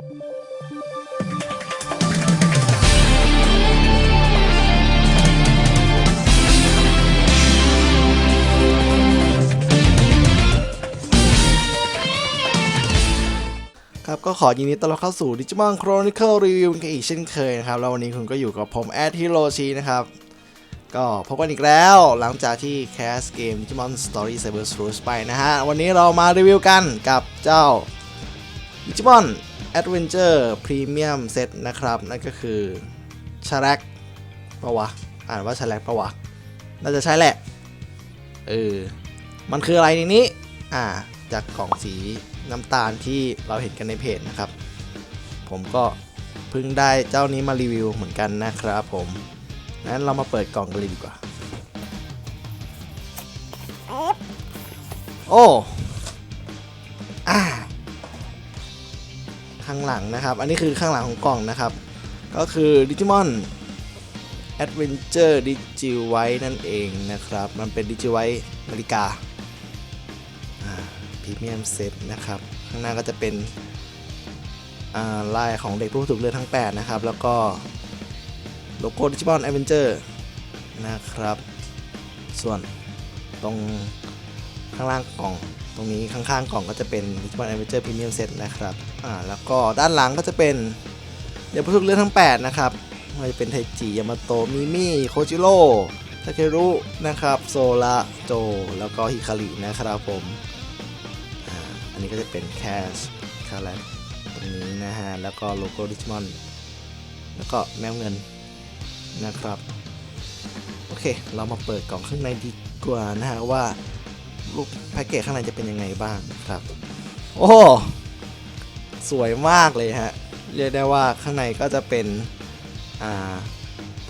ครับก็ขอยินดีต้อนรับเข้าสู่ Digimon Chronicle Review กันอีกเช่นเคยนะครับ แล้ววันนี้คุณก็อยู่กับผมแอดฮิโรชินะครับ ก็พบกันอีกแล้วหลังจากที่แคสเกม Digimon Story Cyber s l u t h ไปนะฮะ วันนี้เรามารีวิวกันกับเจ้า Digimon Adventure Premium Set นะครับ นั่นก็คือชาแรกปะวะ อ่านว่าชาแรกปะวะ น่าจะใช่แหละ เออ มันคืออะไรในนี้ อ่า จากกล่องสีน้ำตาลที่เราเห็นกันในเพจนะครับ ผมก็เพิ่งได้เจ้านี้มารีวิวเหมือนกันนะครับผมงั้นเรามาเปิดกล่องกันเลยดีกว่า โอ้อ่า ข้างหลังนะครับ อันนี้คือข้างหลังของกล่องนะครับ ก็คือ Digimon Adventure Digivice นั่นเองนะครับ มันเป็น Digivice นาฬิกาพรีเมียมเซตนะครับ ข้างหน้าก็จะเป็นลายของเด็กผู้ถูกเลือกทั้ง 8 นะครับ แล้วก็โลโก้ Digimon Adventure นะครับ ส่วนตรงข้างล่างกล่อง ตรงนี้ข้างๆกล่องก็จะเป็น Digimon Adventure Premium Set นะครับ อ่าแล้วก็ด้านหลังก็จะเป็นเด็กผู้ถูกเลือกทั้ง 8 นะครับไม่จะเป็นไทจิยามาโตะมิมิโคจิโร่ทาเครุนะครับโซระโจแล้วก็ฮิคารินะครับผมอ่าอันนี้ก็จะเป็นแคชคาแรตรงนี้นะฮะแล้วก็โลโก้ดิจิมอนแล้วก็แมวเงินนะครับโอเค เรามาเปิดกล่องข้างในดีกว่านะฮะว่าลูกแพ็กเกจข้างในจะเป็นยังไงบ้างครับ โอ้ สวยมากเลยฮะ เรียกได้ว่าข้างในก็จะเป็นอ่า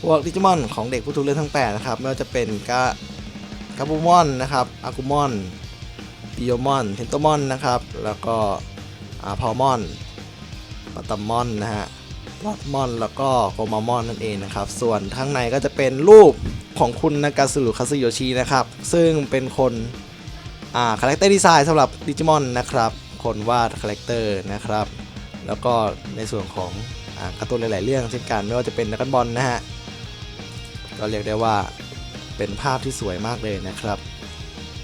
พวกดิจิมอนของเด็กผู้ถูกเลือกทั้ง 8 นะครับ ไม่ว่าจะเป็นกากาบูมอนนะครับอากุมอนปิโอมอนเทนโตมอนนะครับ แล้วก็อาพอมอนปัตตมอนนะฮะลอดมอนแล้วก็โกมามอนนั่นเองนะครับ ส่วนข้างในก็จะเป็นรูปของคุณนากาสึรุคาซึโยชินะครับ ซึ่งเป็นคนอ่าคาแรคเตอร์ดีไซน์สำหรับดิจิมอนนะครับ คนวาดคาแรคเตอร์นะครับ แล้วก็ในส่วนของอการ์ตูนหลาย ๆ เรื่องเช่นกันไม่ว่าจะเป็นนักบอลนะฮะก็เรียกได้ว่าเป็นภาพที่สวยมากเลยนะครับ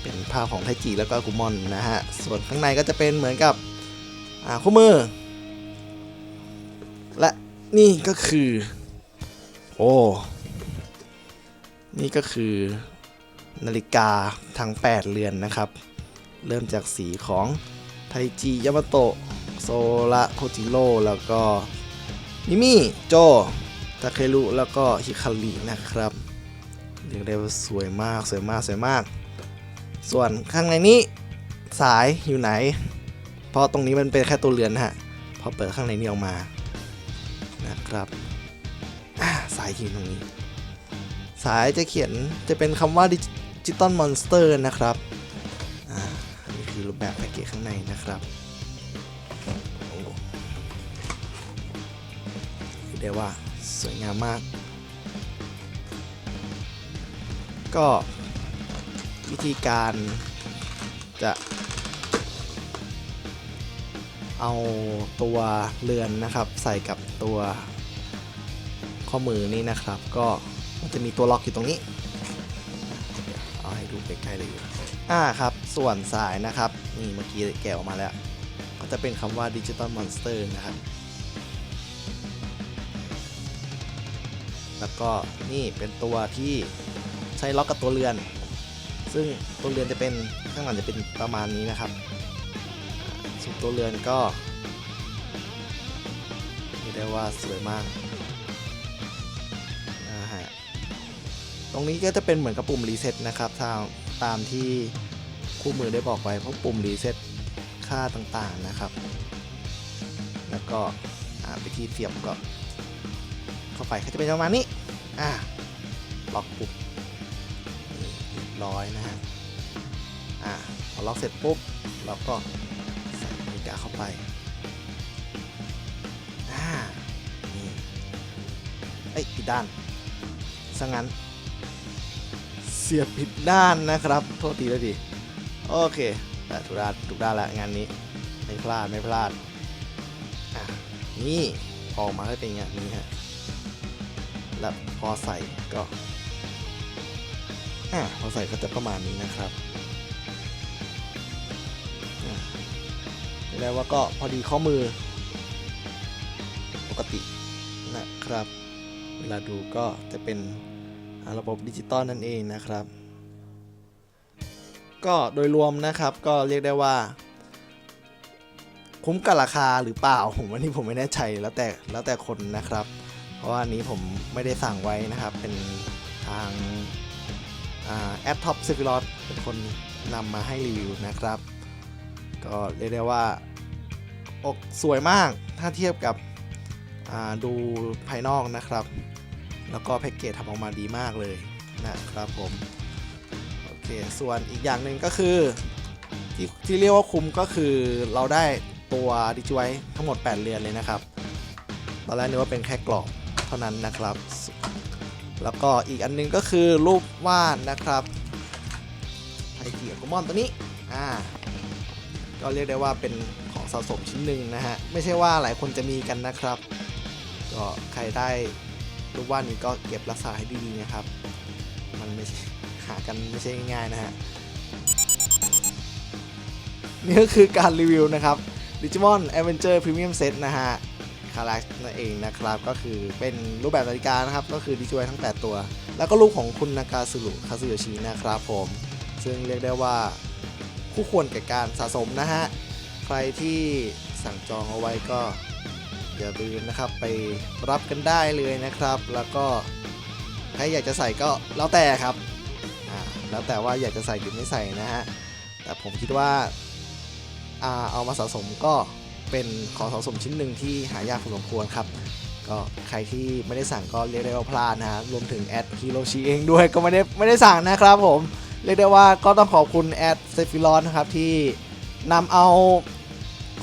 เป็นภาพของไทจิแล้วก็กุมอนนะฮะ ส่วนข้างในก็จะเป็นเหมือนกับคู่มือ และนี่ก็คือ โอ้นี่ก็คือนาฬิกาทั้ง 8 เรือนนะครับ เริ่มจากสีของ จิยามาโตะโซระโคจิโร่แล้วก็มิมิโจทาเครุแล้วก็ฮิคารินะครับเรียกได้ว่าสวยมากสวยมากสวยมาก ส่วนข้างในนี้สายอยู่ไหน เพราะตรงนี้มันเป็นแค่ตัวเรือนฮะพอเปิดข้างในนี้ออกมานะครับสายอยู่ตรงนี้ สายจะเขียนจะเป็นคำว่าดิจิตอลมอนสเตอร์นะครับ คือรูปแบบแพ็กเกจข้างในนะครับโอ้เรียกได้ว่าสวยงามมาก ก็วิธีการจะเอาตัวเรือนนะครับใส่กับตัวข้อมือนี่นะครับ ก็มันจะมีตัวล็อกอยู่ตรงนี้ เอาให้ดูใกล้ๆเลย อ่าครับ ส่วนสายนะครับ นี่เมื่อกี้แกะออกมาแล้ว ก็จะเป็นคำว่า Digital Monster นะครับ แล้วก็นี่เป็นตัวที่ใช้ล็อกกับตัวเรือน ซึ่งตัวเรือนจะเป็นข้างหลังจะเป็นประมาณนี้นะครับส่วนตัวเรือนก็เรียกได้ว่าสวยมากนะฮะตรงนี้ก็จะเป็นเหมือนกับปุ่มรีเซ็ตนะครับทาง ตามที่คู่มือได้บอกไว้เพราะปุ่มรีเซ็ตค่าต่างๆนะครับ แล้วก็ไปที่เสียบก็ เข้าไปก็จะเป็นประมาณนี้อ่าล็อกปุ๊บนี่เรียบร้อยนะฮะอ่าพอล็อกเสร็จปุ๊บเราก็ใส่นาฬิกาเข้าไปอ่านี่เอ้ยผิดด้านซะงั้น เสียบผิดด้านนะครับ โทษทีแล้วดิโอเคแต่ถูกด้านถูกด้านละงานนี้ไม่พลาดไม่พลาดอะนี่ออกมาให้เป็นอย่างนี้ฮะแล้วพอใส่ก็อ่าพอใส่ก็จะประมาณนี้นะครับอ่าเรียกได้ว่าก็พอดีข้อมือ ปกตินะครับ เวลาดูก็จะเป็น ระบบดิจิตอลนั่นเองนะครับ ก็โดยรวมนะครับก็เรียกได้ว่า คุ้มกับราคาหรือเปล่า ผมวันนี้ผมไม่แน่ใจแล้วแต่แล้วแต่คนนะครับ เพราะว่าอันนี้ผมไม่ได้สั่งไว้นะครับ เป็นทางแอปท็อปซิฟิลอเป็นคนนำมาให้รีวิวนะครับ ก็เรียกได้ว่าอกสวยมากถ้าเทียบกับดูภายนอกนะครับ แล้วก็แพ็กเกจทำออกมาดีมากเลยนะครับผมโอเคส่วนอีกอย่างหนึ่งก็คือที่ที่เรียกว่าคุ้มก็คือเราได้ตัวดิจิไวทั้งหมด 8 เรือนเลยนะครับ ตอนแรกนึกว่าเป็นแค่กรอบเท่านั้นนะครับ แล้วก็อีกอันหนึงก็คือรูปวาดนะครับไทเกียร์โกมอนตัวนี้อ่าก็เรียกได้ว่าเป็นของสะสมชิ้นหนึ่งนะฮะ ไม่ใช่ว่าหลายคนจะมีกันนะครับ ก็ใครได้ รูปวาดนี้ก็เก็บรักษาให้ดีๆนะครับ มันไม่หากันไม่ใช่ง่ายๆนะฮะนี่ก็คือการรีวิวนะครับ Digimon Adventure Premium Set นะฮะคารานั่นเองนะครับ ก็คือเป็นรูปแบบนาฬิกานะครับ ก็คือดิจิวทั้ง 8 ตัว แล้วก็รูปของคุณนากาสึรุคาซึโยชินะครับผม ซึ่งเรียกได้ว่าคู่ควรแก่การสะสมนะฮะ ใครที่สั่งจองเอาไว้ก็ อย่าลืมนะครับไปรับกันได้เลยนะครับ แล้วก็ใครอยากจะใส่ก็แล้วแต่ครับอ่าแล้วแต่ว่าอยากจะใส่หรือไม่ใส่นะฮะแต่ผมคิดว่าอ่าเอามาสะสมก็เป็นของสะสมชิ้นหนึ่งที่หายากพอสมควรครับก็ใครที่ไม่ได้สั่งก็เรียกได้ว่าพลาดนะฮะรวมถึงแอดฮิโรชิเองด้วยก็ไม่ได้ไม่ได้สั่งนะครับผมเรียกได้ว่าก็ต้องขอบคุณแอดเซฟิลอนนะครับที่นำเอา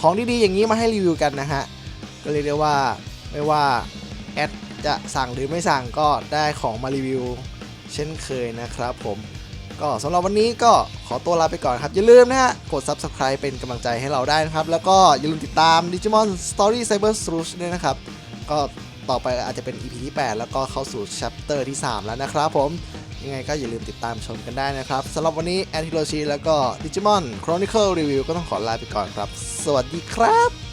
ของดีๆอย่างนี้มาให้รีวิวกันนะฮะ ก็เรียกได้ว่าไม่ว่าแอดจะสั่งหรือไม่สั่งก็ได้ของมารีวิว เช่นเคยนะครับผม ก็สำหรับวันนี้ก็ขอตัวลาไปก่อนครับ อย่าลืมนะฮะ กด Subscribe เป็นกำลังใจให้เราได้นะครับ แล้วก็อย่าลืมติดตาม Digimon Story Cyber Sleuth ด้วยนะครับ ก็ต่อไปอาจจะเป็น EP ที่ 8 แล้วก็เข้าสู่ Chapter ที่ 3 แล้วนะครับผม ยังไงก็อย่าลืมติดตามชมกันได้นะครับสำหรับวันนี้แอนทิโรชิแล้วก็ Digimon Chronicle Review ก็ต้องขอลาไปก่อนครับ สวัสดีครับ